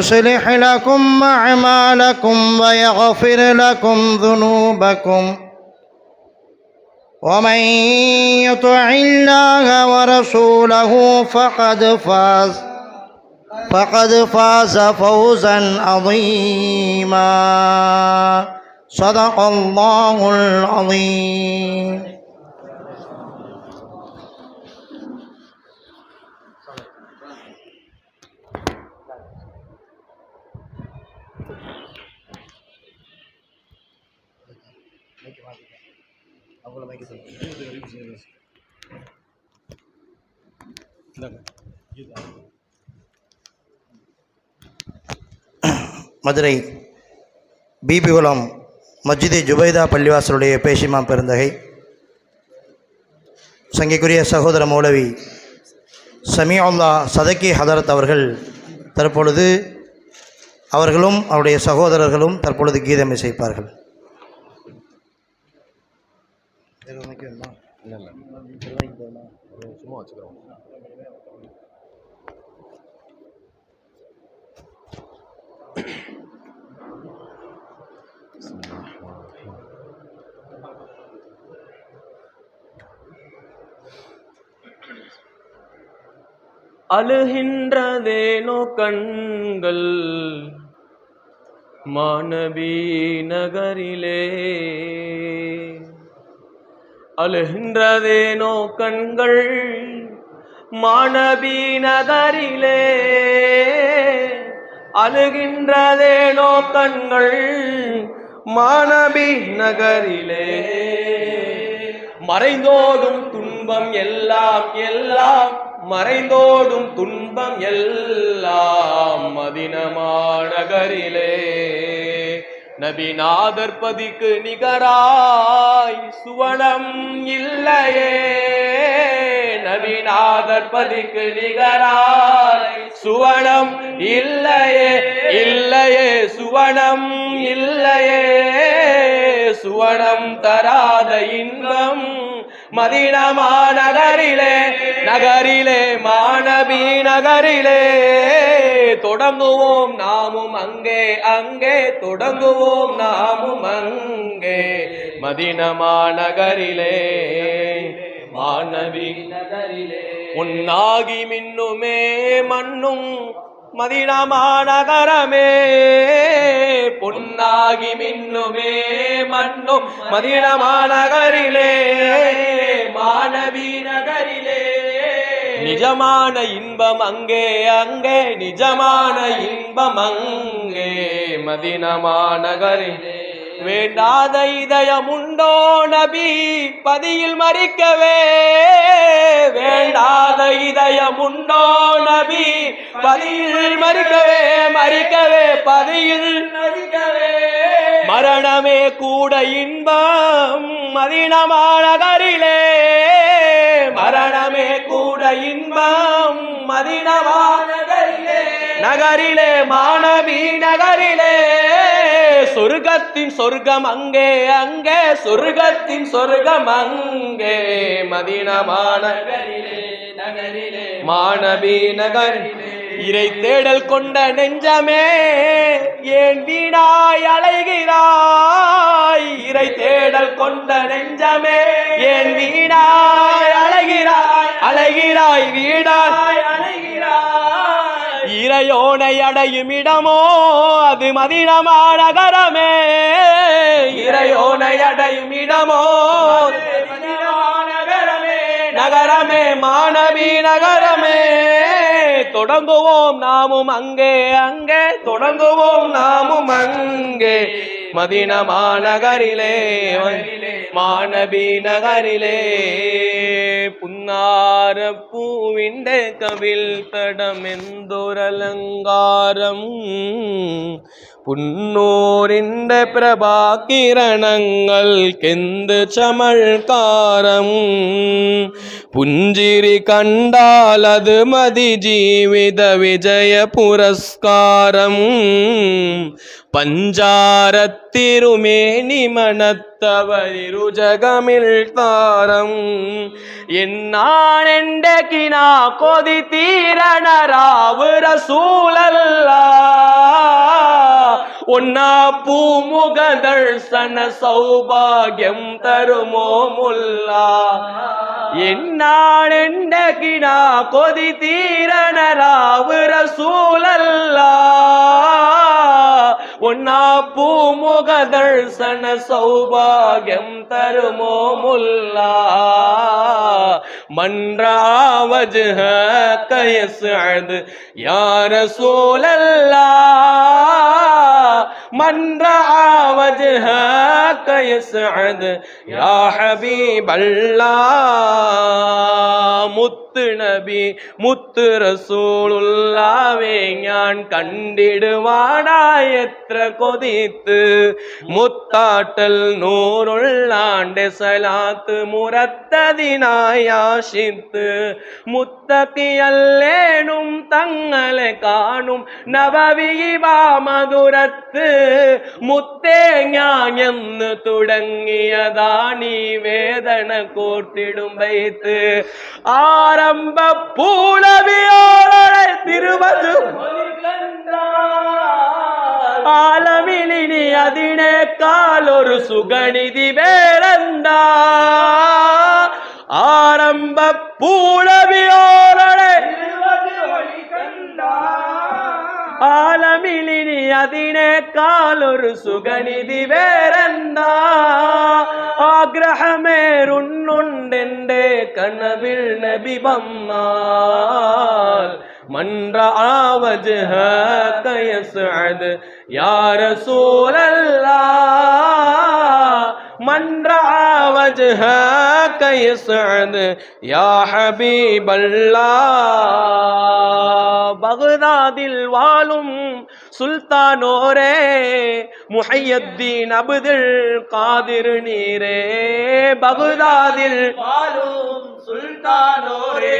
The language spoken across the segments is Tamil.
يصلح لكم أعمالكم ويغفر لكم ذنوبكم. ومن يطع الله ورسوله فقد فاز فقد فاز فوزا عظيما. صدق الله العظيم. மதுரை பிபிகுளம் மஸ்ஜிதி ஜுபைதா பள்ளிவாசலுடைய பேஷிமா பெருந்தகை. சங்கைக்குரிய சகோதர மௌலவி சமியுல்லா சதக்கி ஹதரத் அவர்கள் தற்பொழுது அவர்களும் அவருடைய சகோதரர்களும் தற்பொழுது கீதம் இசைப்பார்கள். அழுகின்றதேனோ கண்கள் மாணவி நகரிலே அழுகின்றதேனோ கண்கள் மாணவி நகரிலே அழுகின்றதேனோ கண்கள் மாணவி நகரிலே மறைந்தோடும் துன்பம் எல்லாம் எல்லாம் மறைந்தோடும் துன்பம் எல்லாம் மதினமாநகரிலே நபிநாதர் பதிக்கு நிகராய் சுவனம் இல்லையே. நபிநாதர் பதிக்கு நிகராய். சுவனம் இல்லையே இல்லையே சுவனம் இல்லையே. சுவனம் தராத இன்பம் மதினமா நகரிலே நகரிலே மாணவி நகரிலே. தொடங்குவோம் நாமும் அங்கே அங்கே. தொடங்குவோம் நாமும் அங்கே மதினமா நகரிலே. மாணவி. நகரிலே உன்னாகி மின்னுமே மண்ணும் மதினமா நகரமே பொன்னாகி மின்னுமே மண்ணும் மதினமா நகரிலே மாணவி நகரிலே நிஜமான இன்பம் அங்கே அங்கே. நிஜமான இன்பம் அங்கே. மதினமா நகரிலே வேண்டாத இதயமுண்டோ நபி பதியில் மறிக்கவே. வேண்டாத இதயமுண்டோ நபி பதியில் மறிக்கவே மறிக்கவே பதியில் மறிக்கவே. மரணமே கூட இன்பம் மதினமாநகரிலே. மரணமே கூட இன்பம் மதினமாநகரிலே. நகரிலே மாணவி நகரிலே. சொர்க்கத்தின் சொர்க்கம் அங்கே அங்கே. சொர்க்கத்தின் சொர்க்கம் அங்கே. மதினமான மாணவி நகரிலே இறை தேடல் கொண்ட நெஞ்சமே ஏன் வீணாய் அலைகிறாய்? இறை தேடல் கொண்ட நெஞ்சமே ஏன் வீணாய் அலைகிறாய்? அலைகிறாய் வீணாய். இறையோனை அடையும் இடமோ அது மதினமா நகரமே இறையோனை அடையும் இடமோ நகரமே மாணவி நகரமே. தொடங்குவோம் நாமும் அங்கே அங்கே. தொடங்குவோம் நாமும் அங்கே. മദീന മാനഗരിലേ മാനബി പുന്നാര പുന്നാരപ്പൂവിന്റെ കവിൽ തടമെന്തൊരലങ്കാരം പുന്നൂരിൻ്റെ പ്രഭാകിരണങ്ങൾക്കെന്ത് ചമൽക്കാരം പുഞ്ചിരി കണ്ടാൽ അത് മതി ജീവിത വിജയ പുരസ്കാരം പഞ്ചാരത്തിരുമേനി മണത്തവരിരുജകമിൽ താരം എന്നാണെൻ്റെ കിനാ കൊതി തീരണ രാവ് റസൂലല്ല ఉన్నా పూముగ దర్శన సౌభాగ్యం తరుమో ముల్లా ఎన్నాడెండకినా కొది తీరన రావు రసూలల్లా உன்னா பூமுக ದರ್ಶನ ಸೌಭಾಗ್ಯಂ ತರುಮೋ ಮುಲ್ಲಾ من رأى وجهك يسعد يا رسول الله من رأى وجهك يسعد يا حبيب الله முத்து நபி முத்து ரசூலுல்லாவே ஞான் கண்டிடுவானாயத் എത്ര കൊതിത്ത് മുത്താട്ടൽ നൂറുള്ളാണ്ട് സലാത്ത് മുറത്തതിനായി ആശിത്ത് മുത്തക്കിയല്ലേനും തങ്ങളെ കാണും നവവീവാ മധുരത്ത് മുത്തേ ഞാൻ എന്ന് തുടങ്ങിയതാണീ വേദന കോർത്തിടും വൈത്ത് ആരംഭ പൂളവിയോടെ തിരുവതു ആലമിലിനി അതിനേക്കാൾ ഒരു സുഗണിതി വേറെന്താ? ആരംഭ പൂളവിയോളെ ആലമിലിനി അതിനേക്കാൾ ഒരു സുഗനിധി വേറെന്താ? ആഗ്രഹമേറുന്നുണ്ടെന്റെ കനവിൽ നബി വന്നാൽ من رأى وجهك يسعد يا رسول الله من رأى وجهك يسعد يا حبيب الله பகுதாதில் வாழும் சுல்தானோரே முஹையத்தீன் அபுதில் காதிரு நீரே பகுதாதில் வாழும் சுல்தானோரே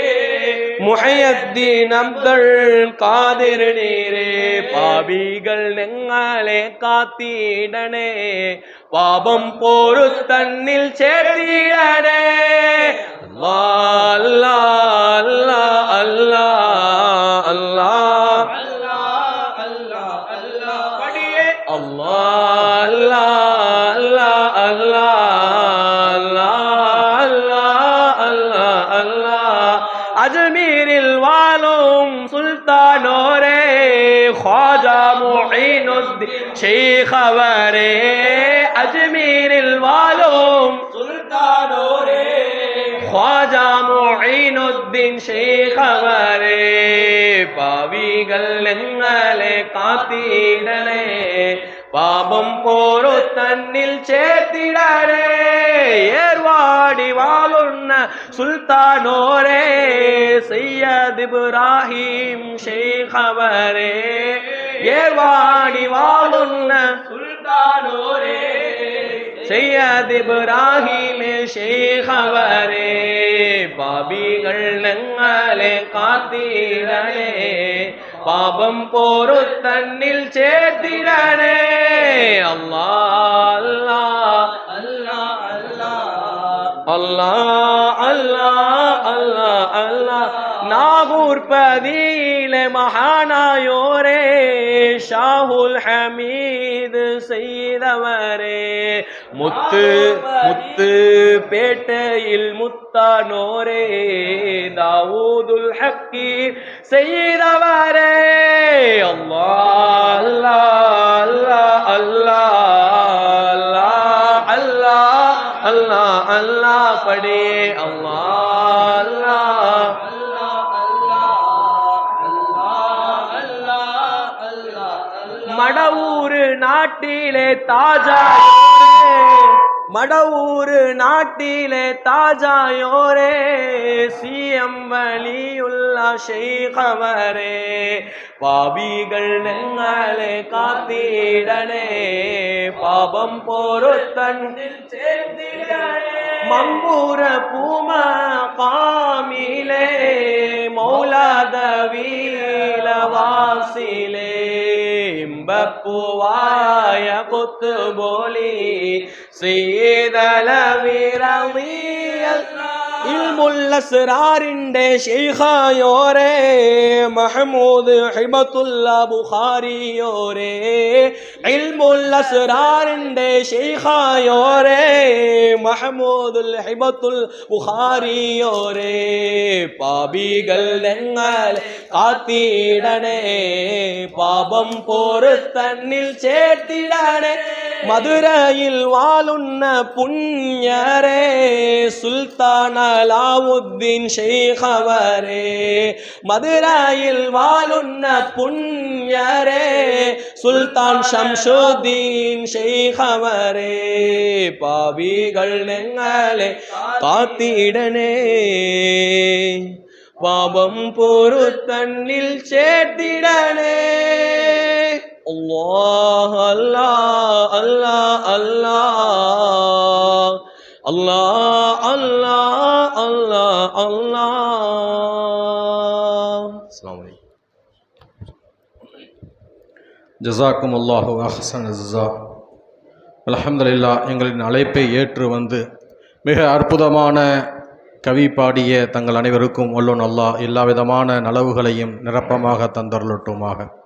മുഹയദ്ദീൻ അബ്ദുൽ ഖാദിർ നീരേ പാപികൾ ഞങ്ങളെ കാത്തിടണേ. പാപം പോരു തന്നിൽ ചേർത്തിടണേ അല്ലാ അല്ലാ. അല്ലാ അല്ലാ അല്ലാ. അല്ലാ ஷேகவரே அஜ்மீரில் வாழும் சுல்தானோரே. ख्वाजा मोइनुद्दीन शेख அவரே பாவிகள் எங்களை காத்திடலே பாபம் போரோ தன்னில் சேர்த்திடரே ஏர்வாடி வாழுன்ன சுல்தானோரே சையத் இப்ராஹிம் ஷேக் ഏർവാടി വാളുന്ന സുൽത്താനോരേ. സയ്യദ് ഇബ്രാഹിം ഷെയ്ഖ് പാപികൾ ഞങ്ങളെ കാത്തിടണേ പാപം പോറു തന്നിൽ ചേർത്തിടണേ അല്ലാ. അല്ലാ അല്ലാ. അല്ലാ അല്ലാ അല്ലാ അല്ലാ. നാഗൂർ പതിയിലെ മഹാനായോരേ ഷാഹുൽ ഹമീദ് ചെയ്തവരേ മുത്ത് മുത്ത് പേട്ടയിൽ മുത്താനോരേ ദാവൂദുൽ ഹക്കി ചെയ്തവരേ അല്ലാ അല്ലാ അല്ലാ അല്ലാ അല്ലാ അല്ലാ അല്ലാ പടേ അല്ലാ അല്ലാ நாட்டிலே தாஜா மடவூரு நாட்டிலே தாஜாயோரே சிஎம் வலியுல்லா ஷெய்கவரே. பாபிகள் நெங்களே காத்திடனே. பாபம் பொருத்தன் மம்பூர பூம காமிலே. மௌலாதவீல வாசிலே بقواي قطب لي سيد الامير رضي الله അസ്റാറിന്റെ ഷെയ്ഖായോരേ മഹമൂദ് ഹിബത്തുല്ല ബുഖാരിയോരേ ഇൽമുൽ അസ്റാറിന്റെ ഷെയ്ഖായോരേ മഹമൂദുൽ ഹിബത്തുൽ ബുഖാരിയോരേ. പാപികൾ ഞങ്ങൾ കാത്തിടണേ പാപം പൊറുത്തന്നിൽ ചേർത്തിടണേ. மதுரையில் வாழுன்ன புண்ணியரே சுல்தான் அலாவுத்தீன் ஷேகவரே. மதுரையில் வாழுன்ன புண்ணியரே சுல்தான் ஷம்ஷுதீன் ஷேகவரே. பாவிகள் நெங்களே காத்திடனே. பாபம் போரு தன்னில் சேர்த்திடனே அல்லாஹ் அல்லா அல்லாஹ் அல்லாஹ். அல்லாஹ் அல்லா அல்லா அல்லா அஸ்லாம் வலைக்கம் ஜசாக்கும் அல்லாஹு அஹசன் ஜசா அலமதுல்லா எங்களின் அழைப்பை ஏற்று வந்து மிக அற்புதமான கவி பாடிய தங்கள் அனைவருக்கும் ஒல்லோன் அல்லாஹ் எல்லா விதமான நலவுகளையும் நிரப்பமாக தந்தருளட்டுமாக.